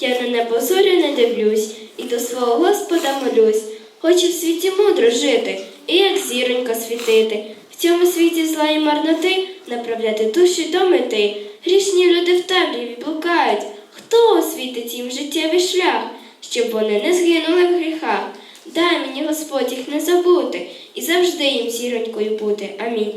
Я на непозорі не дивлюсь, і до свого Господа молюсь. Хочу в світі мудро жити, і як зіронька світити. В цьому світі зла і марноти направляти душі до мети. Грішні люди в темряві блукають. Хто освітить їм життєвий шлях, щоб вони не згинули в гріхах? Дай мені Господь їх не забути і завжди їм зіронькою бути. Амінь.